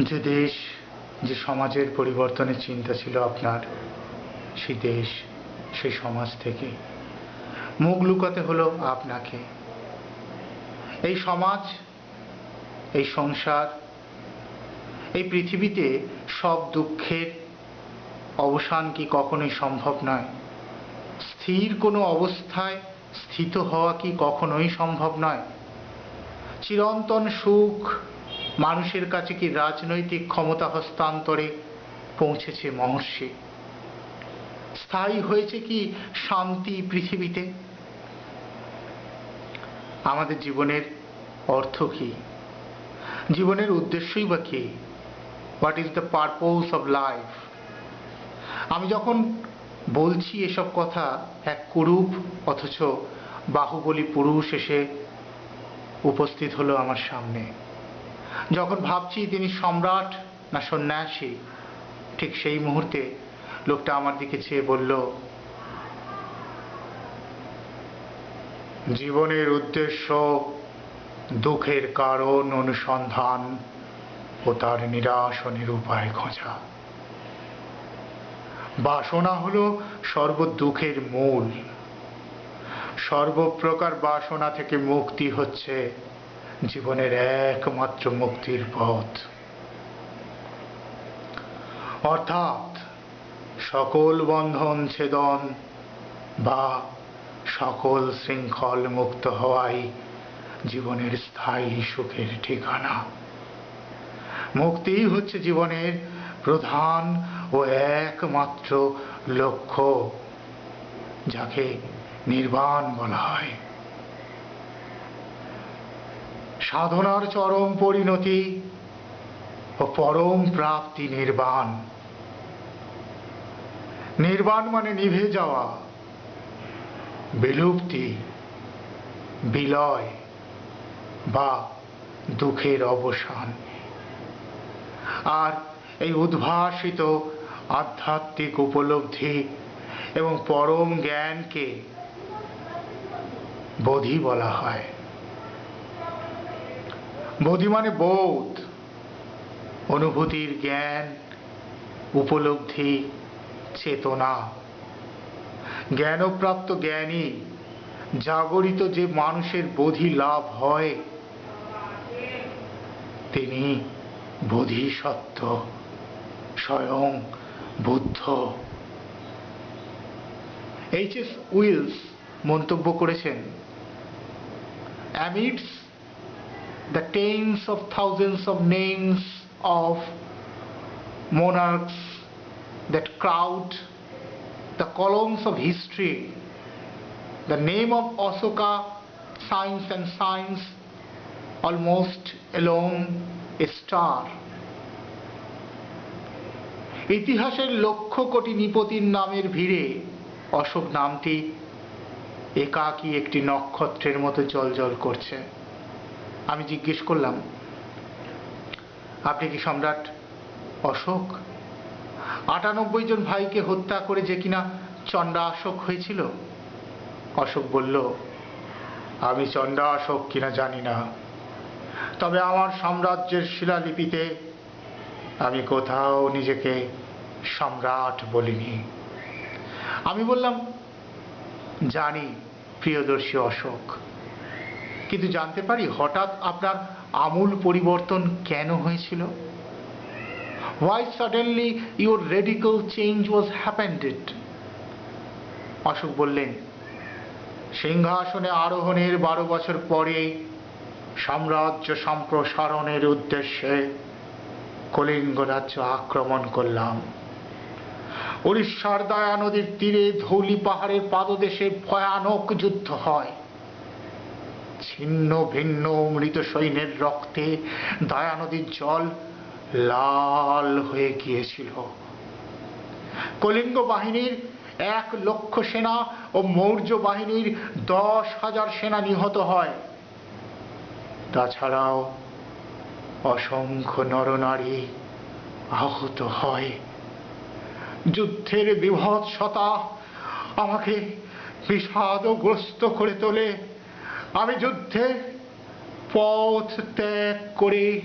যে দেশ, যে সমাজের পরিবর্তনের চিন্তা ছিল আপনার, সেই দেশ, সেই সমাজ থেকে মুখ লুকাতে হলো আপনাকে। এই সমাজ, এই সংসার, এই পৃথিবীতে সব দুঃখের অবসান কি কখনোই সম্ভব নয়? স্থির কোনো অবস্থায় স্থিত হওয়া কি কখনোই সম্ভব নয়? চিরন্তন সুখ মানুষের কাছে কি রাজনৈতিক ক্ষমতা হস্তান্তরে পৌঁছেছে মহর্ষি? স্থায়ী হয়েছে কি শান্তি পৃথিবীতে? আমাদের জীবনের অর্থ কি? জীবনের উদ্দেশ্যই বা কি? What is the purpose of life আমি যখন বলছি এসব কথা, এক কুরূপ, অথচ বাহুবলী পুরুষ এসে উপস্থিত হলো আমার সামনে। যখন ভাবছি তিনি সম্রাট না সন্ন্যাসী, ঠিক সেই মুহূর্তে লোকটা আমার দিকে চেয়ে বলল, জীবনের উদ্দেশ্য দুঃখের কারণ অনুসন্ধান ও তার নিরাসনের উপায় খোঁজা। বাসনা হলো সর্ব দুঃখের মূল। সর্বপ্রকার বাসনা থেকে মুক্তি হচ্ছে জীবনের একমাত্র মুক্তির পথ। অর্থাৎ সকল বন্ধন ছেদন বা সকল শৃঙ্খল মুক্ত হওয়াই জীবনের স্থায়ী সুখের ঠিকানা। মুক্তিই হচ্ছে জীবনের প্রধান ও একমাত্র লক্ষ্য, যাকে নির্বাণ বলা হয়। সাধনার চরম পরিণতি ও পরম প্রাপ্তি নির্বাণ। নির্বাণ মানে নিভে যাওয়া, বিলুপ্তি, বিলয় বা দুঃখের অবসান। আর এই উদ্ভাসিত আধ্যাত্মিক উপলব্ধি এবং পরম জ্ঞানকে বোধি বলা হয়। বোধি মানে বোধ, অনুভূতির জ্ঞান, উপলব্ধি, চেতনা। জ্ঞানপ্রাপ্ত জ্ঞানী, জাগরিত যে মানুষের বোধি লাভ হয়, তিনি বোধিসত্ত্ব, স্বয়ং বুদ্ধ। এইচ এস উইলস মন্তব্য করেছেন, অ্যামিডস the tens of thousands of names of monarchs that crowd the columns of history. The name of Asoka, science and science, almost alone a star. ইতিহাসের লক্ষ কোটি নিপতির নামের ভিড়ে অশোক নামটি একাকী একটি নক্ষত্রের মতো জলজল করছে আমি জিজ্ঞেস করলাম, আপনি কি সম্রাট অশোক? আটানব্বই জন ভাইকে হত্যা করে যে কিনা চণ্ডা অশোক হয়েছিল? অশোক বলল, আমি চণ্ডা অশোক কিনা জানি না। তবে আমার সাম্রাজ্যের শিলালিপিতে আমি কোথাও নিজেকে সম্রাট বলিনি। আমি বললাম, জানি, প্রিয়দর্শী অশোক। কিন্তু জানতে পারি হঠাৎ আপনার আমূল পরিবর্তন কেন হয়েছিল? Why suddenly your radical change was happened Ashoka বললেন, সিংহাসনে আরোহণের বারো বছর পরে সাম্রাজ্য সম্প্রসারণের উদ্দেশ্যে কলিঙ্গ রাজ্য আক্রমণ করলাম। উড়িষ্যার দয়া নদীর তীরে ধৌলি পাহাড়ের পাদদেশে ভয়ানক যুদ্ধ হয়। ছিন্ন ভিন্ন মৃত সৈন্যের রক্তে দয়া নদীর জল লাল হয়ে গিয়েছিল। কলিঙ্গ বাহিনীর এক লক্ষ সেনা ও মৌর্য বাহিনীর দশ হাজার সেনা নিহত হয়। তাছাড়াও অসংখ্য নরনারী আহত হয়। যুদ্ধের বিভৎসতা আমাকে বিষাদগ্রস্ত করে তোলে। আমি যুদ্ধে পথ ত্যাগ করে,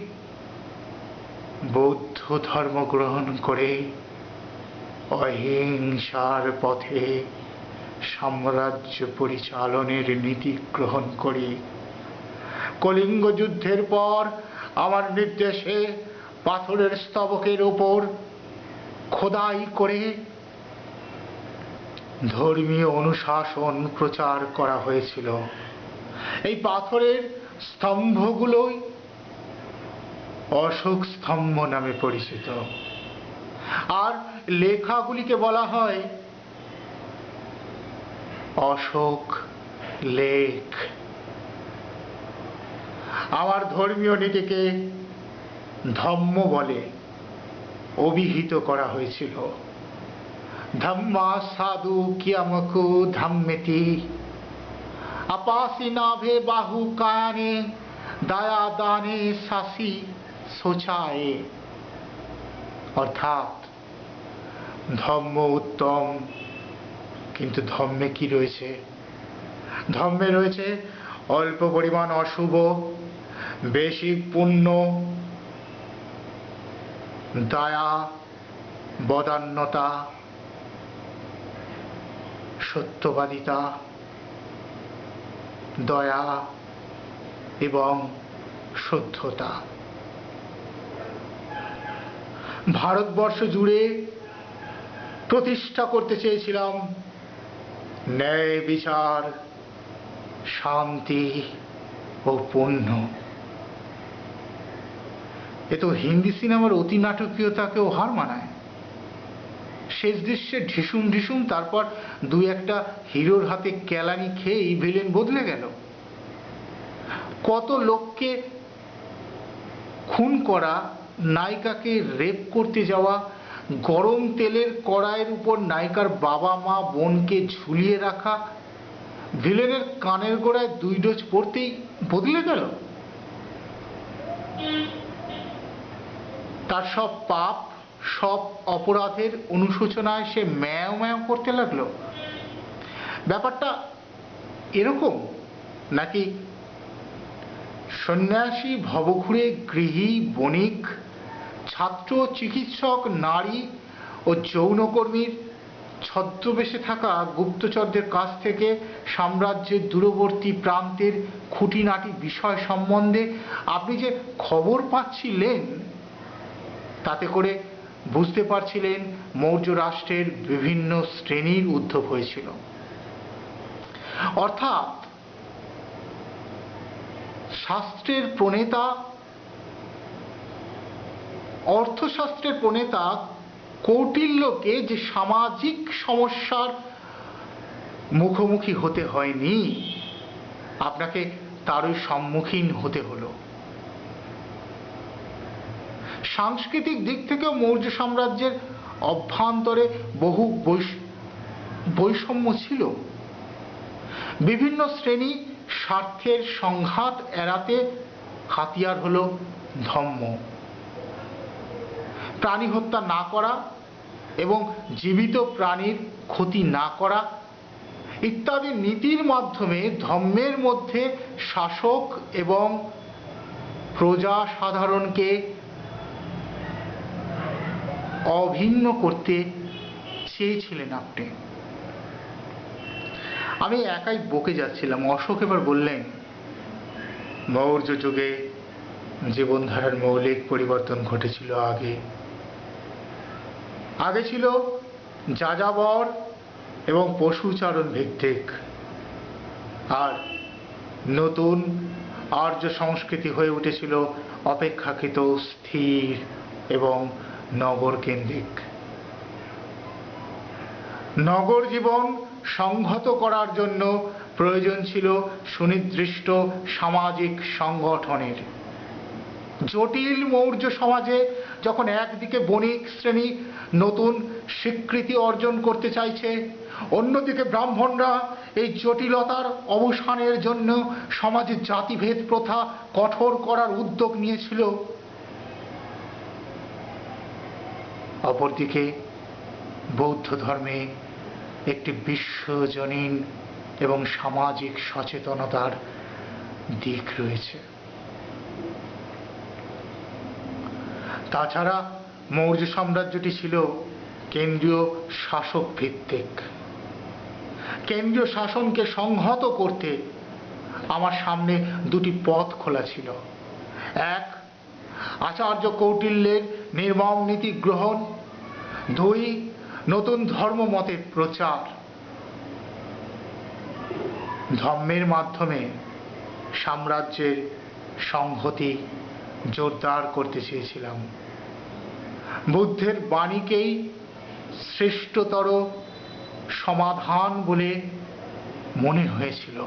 বৌদ্ধ ধর্ম গ্রহণ করে, অহিংসার পথে সাম্রাজ্য পরিচালনের নীতি গ্রহণ করি। কলিঙ্গ যুদ্ধের পর আমার নির্দেশে পাথরের স্তবকের ওপর খোদাই করে ধর্মীয় অনুশাসন প্রচার করা হয়েছিল। এই পাথরের স্তম্ভগুলোই অশোক স্তম্ভ নামে পরিচিত। আর লেখাগুলিকে বলা হয় অশোক লেখ। আমার ধর্মীয় নীতিকে ধম্ম বলে অভিহিত করা হয়েছিল। ধম্মা সাধু কিয়ামকু ধাম্মেতি। আপাসি নাভে বাহু কায়ানে দায়া দানে শাসি সোচায়ে অর্থাৎ ধম্ম উত্তম, কিন্তু ধম্মে কি রয়েছে? ধম্মে রয়েছে অল্প পরিমাণ অশুভ, বেশি পুণ্য, দয়া, বদান্যতা, সত্যবাদিতা দয়া এবং শুদ্ধতা। ভারতবর্ষ জুড়ে প্রতিষ্ঠা করতে চেয়েছিলাম ন্যায়, বিচার, শান্তি ও পুণ্য। এ তো হিন্দি সিনেমার অতি নাটকীয়তাকেও হার মানায়। শেষ দৃশ্যে ঢিসুম ঢিসুম, তারপর দুই একটা হিরোর হাতে কেলানি খেয়েই ভিলেন বদলে গেল। কত লোককে খুন করা, নায়িকাকে রেপ করতে যাওয়া, গরম তেলের কড়াইয়ের উপর নায়িকার বাবা মা বোনকে ঝুলিয়ে রাখা ভিলেনের কানের গোড়ায় দুই ডোজ পড়তেই বদলে গেল। তার সব পাপ সব অপরাধের অনুশোচনায় সে ম্যাও ম্যাও করতে লাগল। ব্যাপারটা এরকম নাকি সন্ন্যাসী ভবঘুরে গৃহী বণিক, ছাত্র চিকিৎসক নারী ও যৌনকর্মীর ছদ্মবেশে থাকা গুপ্তচরদের কাছ থেকে সাম্রাজ্যের দূরবর্তী প্রান্তের খুঁটিনাটি বিষয় সম্বন্ধে আপনি যে খবর পাচ্ছিলেন, তাতে করে বুঝতে পারছিলেন মৌর্য রাষ্ট্রের বিভিন্ন শ্রেণির উদ্ভব হয়েছিল। অর্থাৎ শাস্ত্রের প্রণেতা, অর্থশাস্ত্রের প্রণেতা কৌটিল্যকে যে সামাজিক সমস্যার মুখোমুখি হতে হয়নি, আপনাকে তারই সম্মুখীন হতে হলো। সাংস্কৃতিক দিক থেকেও মৌর্য সাম্রাজ্যের অভ্যন্তরে বহু বৈষম্য ছিল। বিভিন্ন শ্রেণি স্বার্থের সংঘাত এড়াতে হাতিয়ার হল ধম্ম প্রাণী হত্যা না করা এবং জীবিত প্রাণীর ক্ষতি না করা ইত্যাদি নীতির মাধ্যমে ধর্মের মধ্যে শাসক এবং প্রজা সাধারণকে অভিন্ন করতে চেয়েছিলেন আপনি। আমি একাই বকে যাচ্ছিলাম। অশোক এবার বললেন, মৌর্য যুগে জীবনধারার মৌলিক পরিবর্তন ঘটেছিল আগে। আগে ছিল যাযাবর এবং পশুচারণ ভিত্তিক। আর নতুন আর্য সংস্কৃতি হয়ে উঠেছিল অপেক্ষাকৃত স্থির এবং নগর কেন্দ্রিক নগর জীবন সংহত করার জন্য প্রয়োজন ছিল সুনির্দিষ্ট সামাজিক সংগঠনের। জটিল মৌর্য সমাজে যখন একদিকে বণিক শ্রেণি নতুন স্বীকৃতি অর্জন করতে চাইছে, অন্যদিকে ব্রাহ্মণরা এই জটিলতার অবসানের জন্য সমাজে জাতিভেদ প্রথা কঠোর করার উদ্যোগ নিয়েছিল। অপরদিকে বৌদ্ধ ধর্মে একটি বিশ্বজনীন এবং সামাজিক সচেতনতার দিক রয়েছে। তাছাড়া মৌর্য সাম্রাজ্যটি ছিল কেন্দ্রীয় শাসক ভিত্তিক কেন্দ্রীয় শাসনকে সংহত করতে আমার সামনে দুটি পথ খোলা ছিল। এক, আচার্য কৌটিল্যের নির্মম নীতি গ্রহণ দুই, নতুন ধর্ম মতের প্রচার। ধর্মের মাধ্যমে সাম্রাজ্যের সংহতি জোরদার করতে চেয়েছিলাম। বুদ্ধের বাণীকেই শ্রেষ্ঠতর সমাধান বলে মনে হয়েছিল।